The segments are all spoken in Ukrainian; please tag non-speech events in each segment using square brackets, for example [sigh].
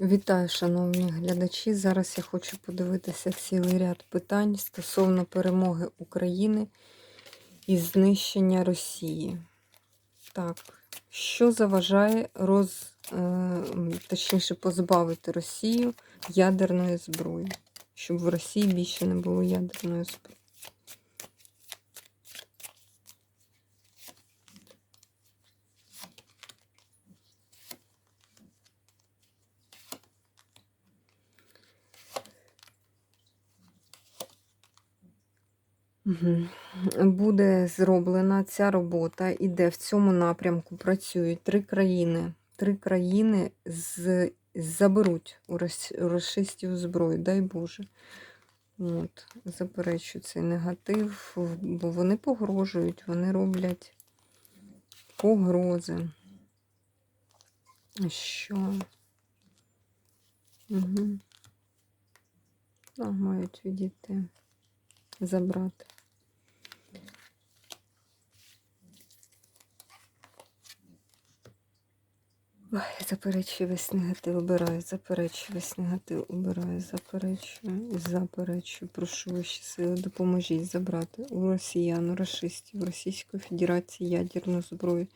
Вітаю, шановні глядачі. Зараз я хочу подивитися цілий ряд питань стосовно перемоги України і знищення Росії. Так, що заважає роз, е, точніше позбавити Росію ядерної зброї, щоб в Росії більше не було ядерної зброї? Буде зроблена ця робота, і де в цьому напрямку працюють три країни. Три країни з... заберуть у рашистів зброю, дай Боже. От, заперечу цей негатив, бо вони погрожують, вони роблять погрози. Що? Угу. А, мають відійти, забрати. Ой, заперечую весь негатив, обираю, заперечую весь негатив, обираю, заперечую, заперечую. Прошу ваші сили, допоможіть забрати у росіян, у расистів, Російської Федерації ядерну зброю.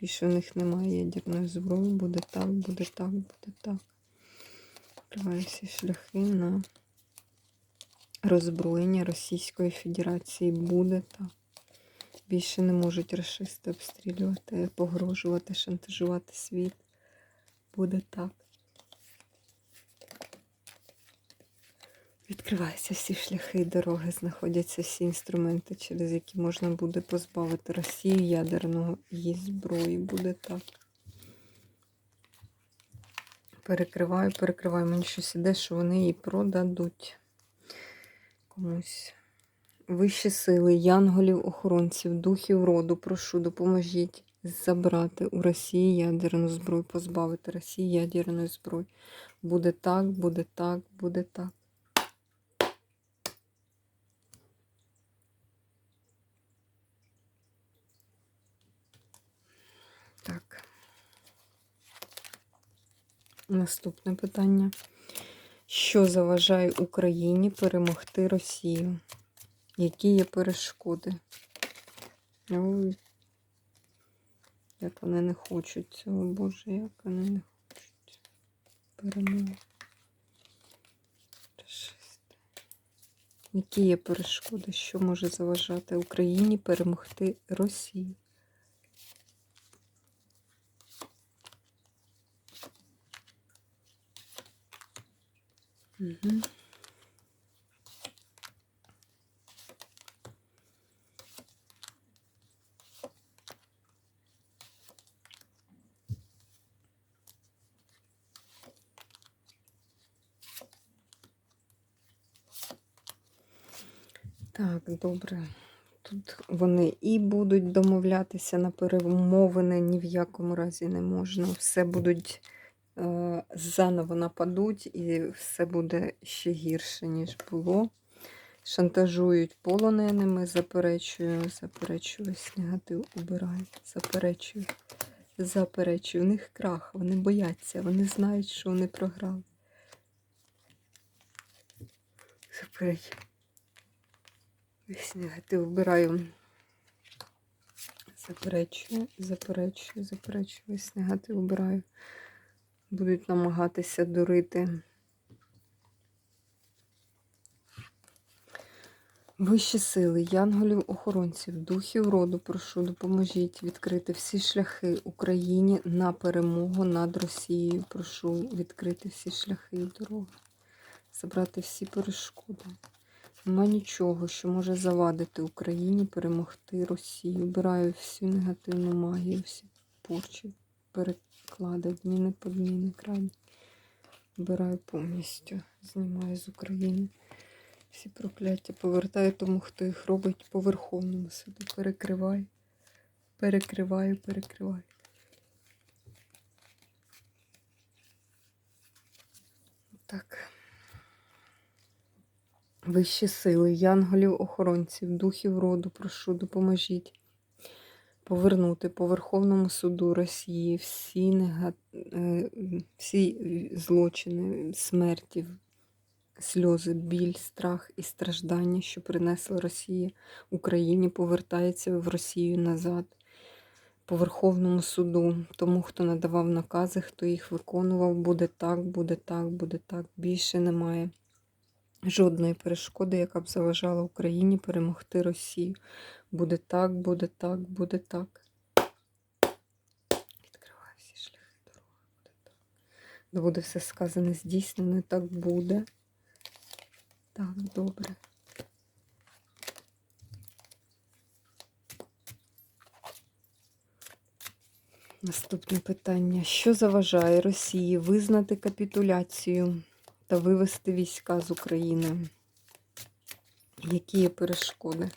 Більше в них немає ядерної зброї. Буде так, буде так, буде так. Відкриваю всі шляхи на роззброєння Російської Федерації. Буде так. Більше не можуть расисти обстрілювати, погрожувати, шантажувати світ. Буде так. Відкриваються всі шляхи і дороги, знаходяться всі інструменти, через які можна буде позбавити Росію ядерного її зброї. Буде так. Перекриваю, перекриваю. Мені щось іде, що вони її продадуть комусь. Вищі сили, янголів, охоронців, духів роду, прошу, допоможіть забрати у Росії ядерну зброю, позбавити Росії ядерної зброї. Буде так, буде так, буде так. Так. Наступне питання. Що заважає Україні перемогти Росію? Які є перешкоди? Як вони не хочуть цього, Боже, як вони не хочуть перемоги. Які є перешкоди? Що може заважати Україні перемогти Росію? Угу. Так, добре. Тут вони і будуть домовлятися на перемовини, ні в якому разі не можна. Все будуть е, заново нападуть, і все буде ще гірше, ніж було. Шантажують полоненими, заперечую, заперечую, ось негатив заперечую, заперечую. У них крах, вони бояться, вони знають, що вони програли. Заперечую. Весь негатив вбираю. Заперечую, заперечую, заперечую, весь негатив вбираю. Будуть намагатися дурити. Вищі сили, янголів, охоронців, духів роду, прошу, допоможіть відкрити всі шляхи Україні на перемогу над Росією. Прошу відкрити всі шляхи і дороги, забрати всі перешкоди. Нема нічого, що може завадити Україні перемогти Росію. Убираю всю негативну магію, всі порчі, переклади, зміни, подміни, крайні. Убираю повністю, знімаю з України. Всі прокляття повертаю тому, хто їх робить по Верховному суду. Перекриваю, перекриваю, перекриваю. Так. Вищі сили, янголів, охоронців, духів роду, прошу, допоможіть повернути по Верховному суду Росії всі, нега... е, всі злочини, смерті, сльози, біль, страх і страждання, що принесла Росія Україні, повертається в Росію назад. По Верховному суду, тому хто надавав накази, хто їх виконував, буде так, буде так, буде так. Більше немає жодної перешкоди, яка б заважала Україні перемогти Росію. Буде так, буде так, буде так. Відкриваю всі шляхи дороги, буде так. Буде все сказане, здійснено, так буде. Так, добре. Наступне питання. Що заважає Росії визнати капітуляцію та вивести війська з України? Які є перешкоди?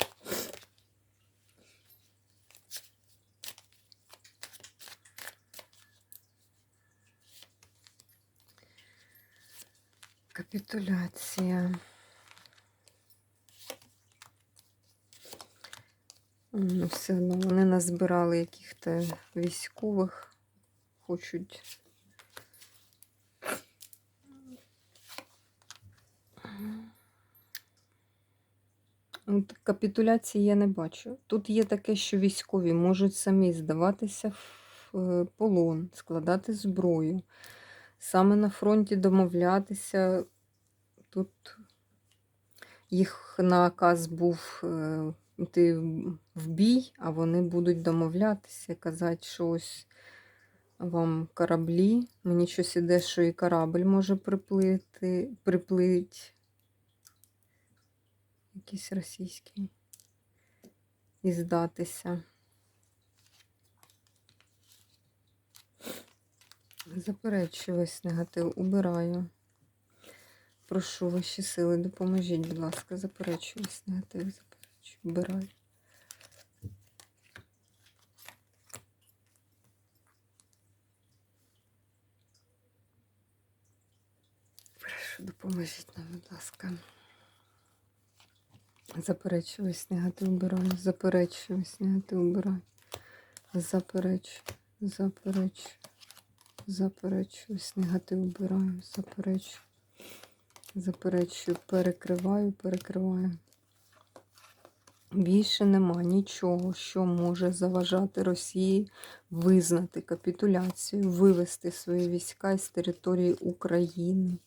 Капітуляція. Ну, все одно вони назбирали яких-то військових, хочуть. От Капітуляції я не бачу. Тут є таке, що військові можуть самі здаватися в е, полон, складати зброю, саме на фронті домовлятися. Тут їх наказ був е, йти в бій, а вони будуть домовлятися, казати, що ось вам кораблі. Мені щось іде, що і корабль може приплити, приплить. Якийсь російський. І здатися. Заперечую весь негатив, убираю. Прошу ваші сили, допоможіть, будь ласка, заперечую весь негатив, заперечую, убираю. Прошу, допоможіть нам, будь ласка. Заперечую негатив, убираю, заперечую негатив, убираю. Заперечую, заперечую, заперечую весь убираю, заперечую. Заперечую, перекриваю, перекриваю. Більше нема нічого, що може заважати Росії визнати капітуляцію, вивести свої війська із території України.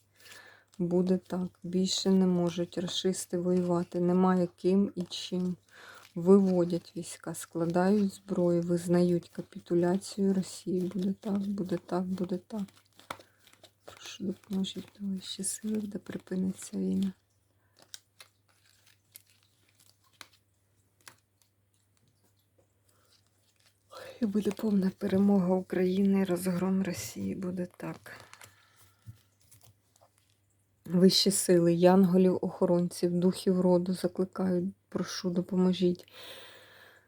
Буде так. Більше не можуть расисти воювати. Немає ким і чим. Виводять війська, складають зброю, визнають капітуляцію Росії. Буде так, буде так, буде так. Прошу допоможіть до ще сили, де припиниться війна. І буде повна перемога України, розгром Росії. Буде так. Вищі сили, янголів, охоронців, духів роду закликають, прошу, допоможіть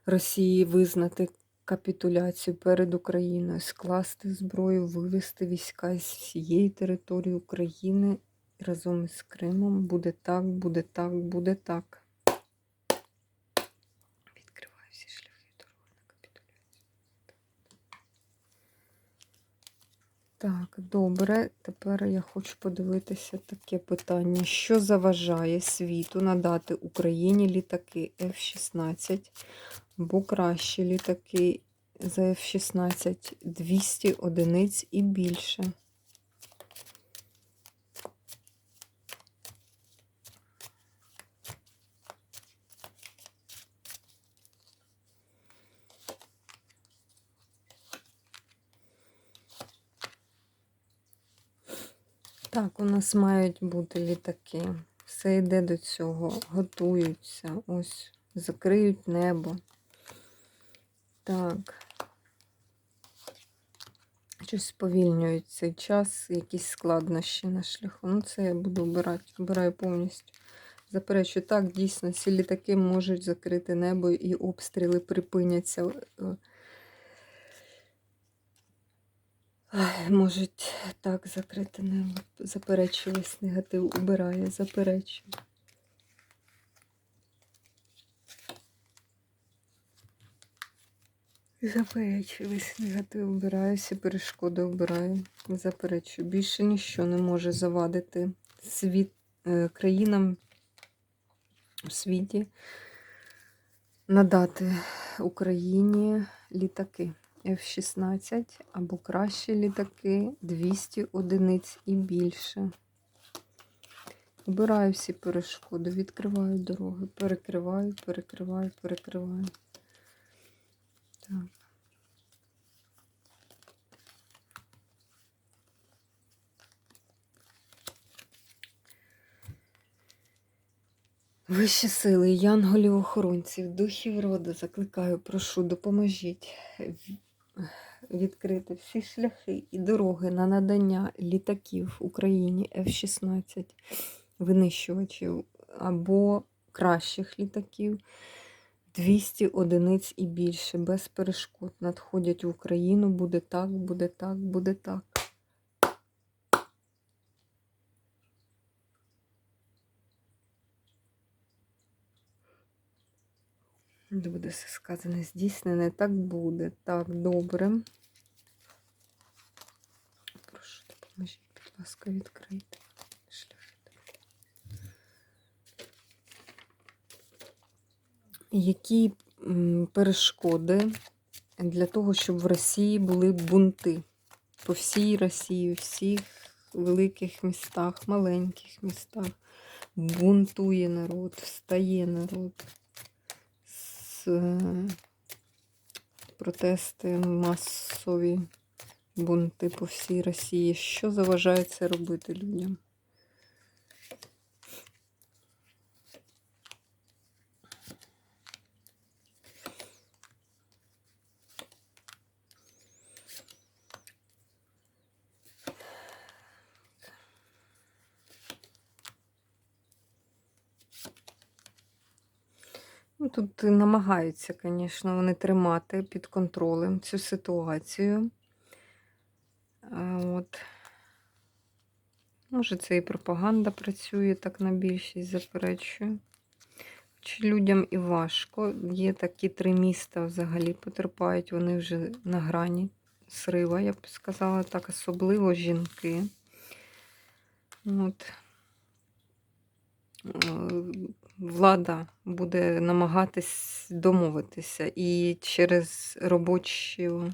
Росії визнати капітуляцію перед Україною, скласти зброю, вивести війська із всієї території України разом із Кримом. Буде так, буде так, буде так. Відкриваю всі шляхи дороги на капітуляцію. Так, добре. Тепер я хочу подивитися таке питання. Що заважає світу надати Україні літаки F-16 або кращі літаки за F-16 200 одиниць і більше? Так, у нас мають бути літаки. Все йде до цього. Готуються. Ось, закриють небо. Так. Щось сповільнюють цей час, якісь складнощі на шляху. Ну, це я буду обирати. Обираю повністю. Заперечую, так, дійсно, ці літаки можуть закрити небо і обстріли припиняться. е, Можуть так закрити небо. Заперечую негатив, убирає. Заперечую, весь негатив вбираю, всі перешкоди вбираю. Заперечую. Більше ніщо не може завадити світ, е, країнам у світі надати Україні літаки F-16 або кращі літаки 200 одиниць і більше. Убираю всі перешкоди, відкриваю дороги, перекриваю, перекриваю, перекриваю. Так. Вищі сили, янголів охоронців, духів роду закликаю, прошу, допоможіть відкрити всі шляхи і дороги на надання літаків Україні F-16, винищувачів або кращих літаків 200 одиниць і більше, без перешкод надходять в Україну. Буде так, буде так, буде так. Не буде все сказане, здійснене. Так буде. Так, добре. Прошу, допоможіть, будь ласка, відкрити. Які перешкоди для того, щоб в Росії були бунти? По всій Росії, в всіх великих містах, маленьких містах. Бунтує народ, встає народ. Е, Протести масові бунти по всій Росії. Що заважає це робити людям? Ну, тут намагаються, звісно, вони тримати під контролем цю ситуацію. От. Може, це і пропаганда працює так на більшість, заперечую. Хоч людям і важко. Є такі три міста взагалі потерпають, вони вже на грані срива, я б сказала так, особливо жінки. От. Влада буде намагатись домовитися і через робочу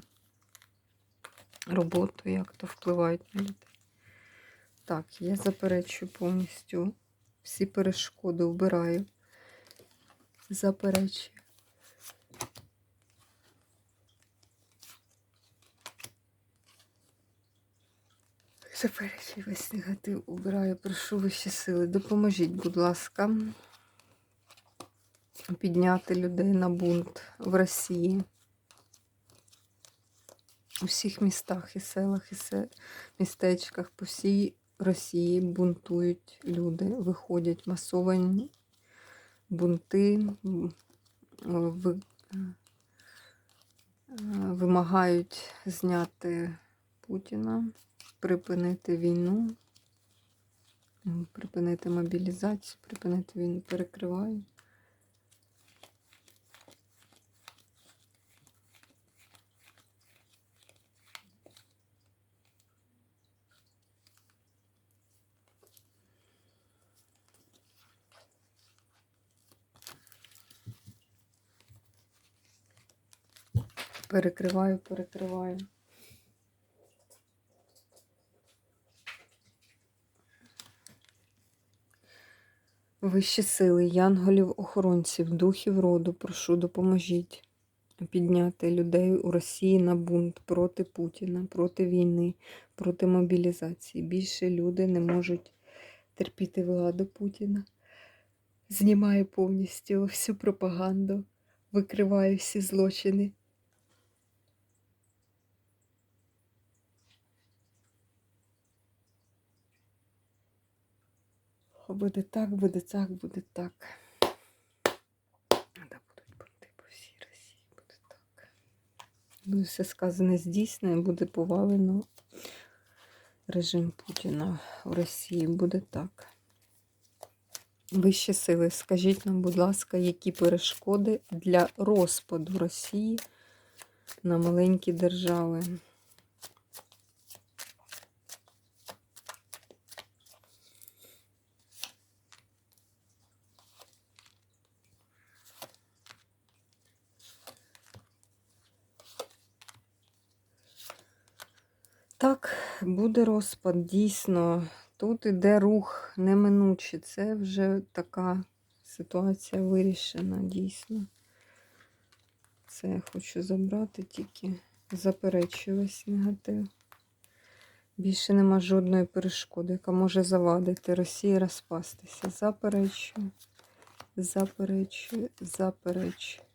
роботу як то впливають на людей. Так, я заперечую повністю всі перешкоди вбираю. Заперечую. Заперечую весь негатив убираю, прошу вищі сили. Допоможіть, будь ласка, підняти людей на бунт в Росії. У всіх містах і селах, і се... містечках по всій Росії бунтують люди, виходять масовані бунти, ви... е, вимагають зняти Путіна, припинити війну, припинити мобілізацію, припинити війну, перекриваю. Перекриваю, перекриваю. Вищі сили, янголів, охоронців, духів роду, прошу, допоможіть підняти людей у Росії на бунт проти Путіна, проти війни, проти мобілізації. Більше люди не можуть терпіти владу Путіна. Знімає повністю всю пропаганду, викриває всі злочини. Буде так, буде так, буде так. Да будуть бунти по всій Росії, буде так. Буде все сказане здійснено, буде повалено режим Путіна в Росії. Буде так. Вищі сили, скажіть нам, будь ласка, які перешкоди для розпаду Росії на маленькі держави. Так, буде розпад, дійсно. Тут іде рух неминучий. Це вже така ситуація вирішена, дійсно. Це я хочу забрати, тільки заперечую весь негатив. Більше нема жодної перешкоди, яка може завадити Росії розпастися. Заперечую, заперечую, заперечую,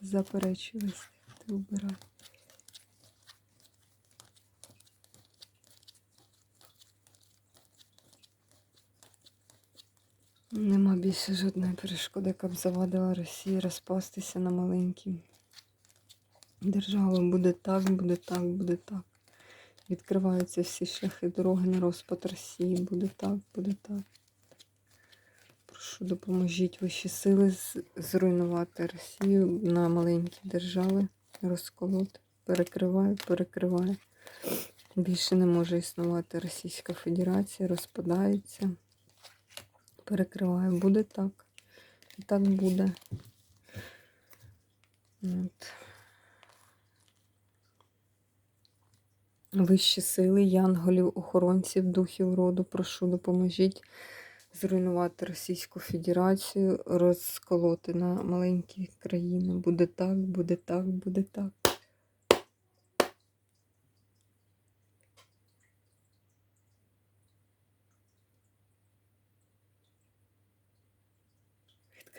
заперечую весь негатив убираю. Нема більше жодної перешкоди, яка б завадила Росії розпастися на маленькі держави. Буде так, буде так, буде так. Відкриваються всі шляхи дороги на розпад Росії. Буде так, буде так. Прошу, допоможіть вищі сили зруйнувати Росію на маленькі держави, розколоти. Перекриваю, перекриваю. Більше не може існувати Російська Федерація, розпадається. Перекриваю. Буде так. І так буде. От. Вищі сили, янголів, охоронців, духів роду, прошу, допоможіть зруйнувати Російську Федерацію, розколоти на маленькі країни. Буде так, буде так, буде так.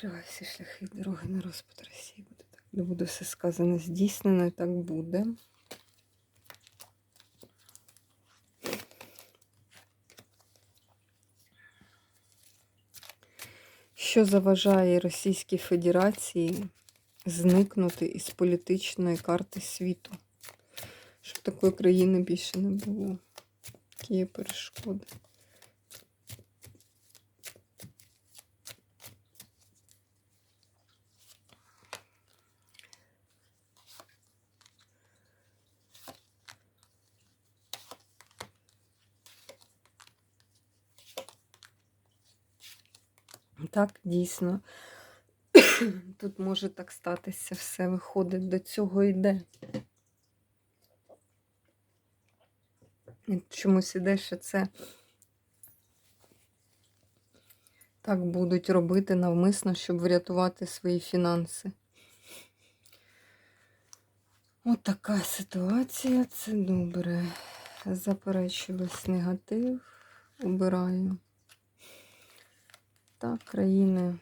Відкриваю всі шляхи дороги на розпад Росії. Буде так. Де буде все сказане здійснено, і так буде. Що заважає Російській Федерації зникнути із політичної карти світу? Щоб такої країни більше не було. Які є перешкоди? Так, дійсно. [coughs] Тут може так статися, все виходить, до цього йде. Чомусь іде, що це так будуть робити навмисно, щоб врятувати свої фінанси. От така ситуація, це добре. Заперечую весь негатив, убираю. Так, країни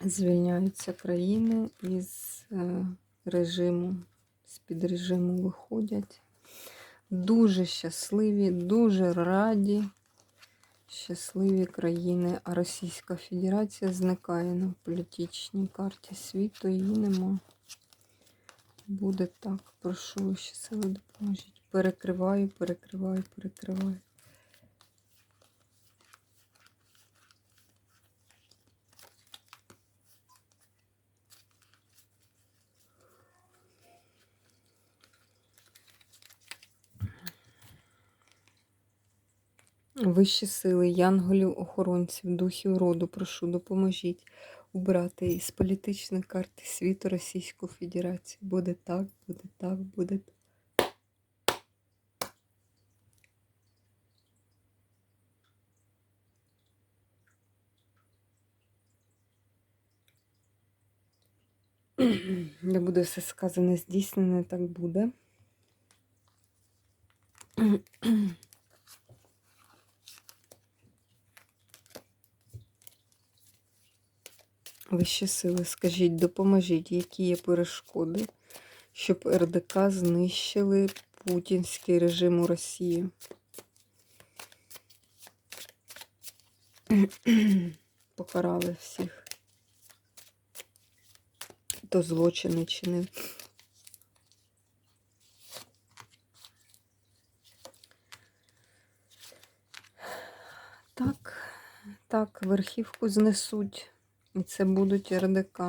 звільняються країни із е, режиму, з-під режиму виходять. Дуже щасливі, дуже раді, щасливі країни. А Російська Федерація зникає на політичній карті світу, її нема. Буде так. Прошу сили допоможіть. Перекриваю, перекриваю, перекриваю. Вищі сили, янголів, охоронців, духів роду, прошу, допоможіть убрати із політичної карти світу Російську Федерацію. Буде так, буде так, буде так. [clears throat] Не буде все сказане, здійснене, так буде. [clears throat] Вищі сили, скажіть, допоможіть, які є перешкоди, щоб РДК знищили путінський режим у Росії. [clears throat] Покарали всіх, хто злочини чинив. Так, так, верхівку знесуть. І це будуть РДК.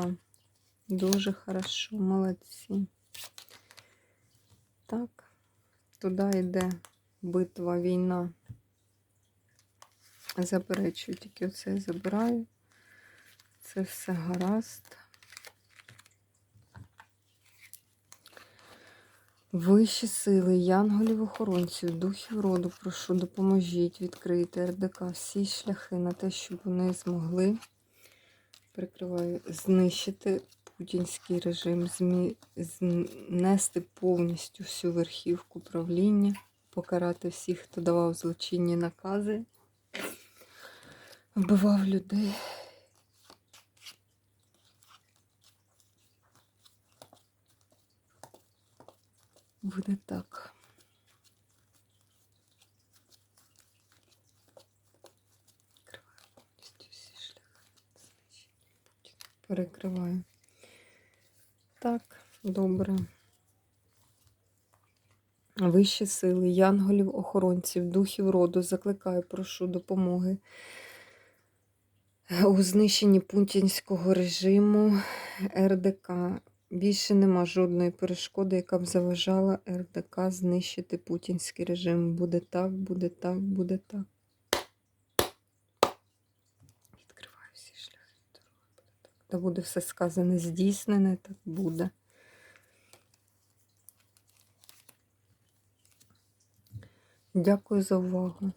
Дуже хорошо, молодці. Так, туди йде битва, війна. Заперечую, тільки оце забираю. Це все гаразд. Вищі сили, янголів охоронців, духів роду, прошу, допоможіть відкрити РДК всі шляхи на те, щоб вони змогли прикриваю, знищити путінський режим, змі... знести повністю всю верхівку правління, покарати всіх, хто давав злочинні накази, вбивав людей. Буде так. Перекриваю повністю всі шляхи. знищення Путіна. Перекриваю. Так, добре. Вищі сили, янголів, охоронців, духів роду, закликаю, прошу допомоги у знищенні путінського режиму РДК. Більше нема жодної перешкоди, яка б заважала РДК знищити путінський режим. Буде так, буде так, буде так. Відкриваю всі шляхи. дороги, Буде так. Та буде все сказане, здійснене, так буде. Дякую за увагу.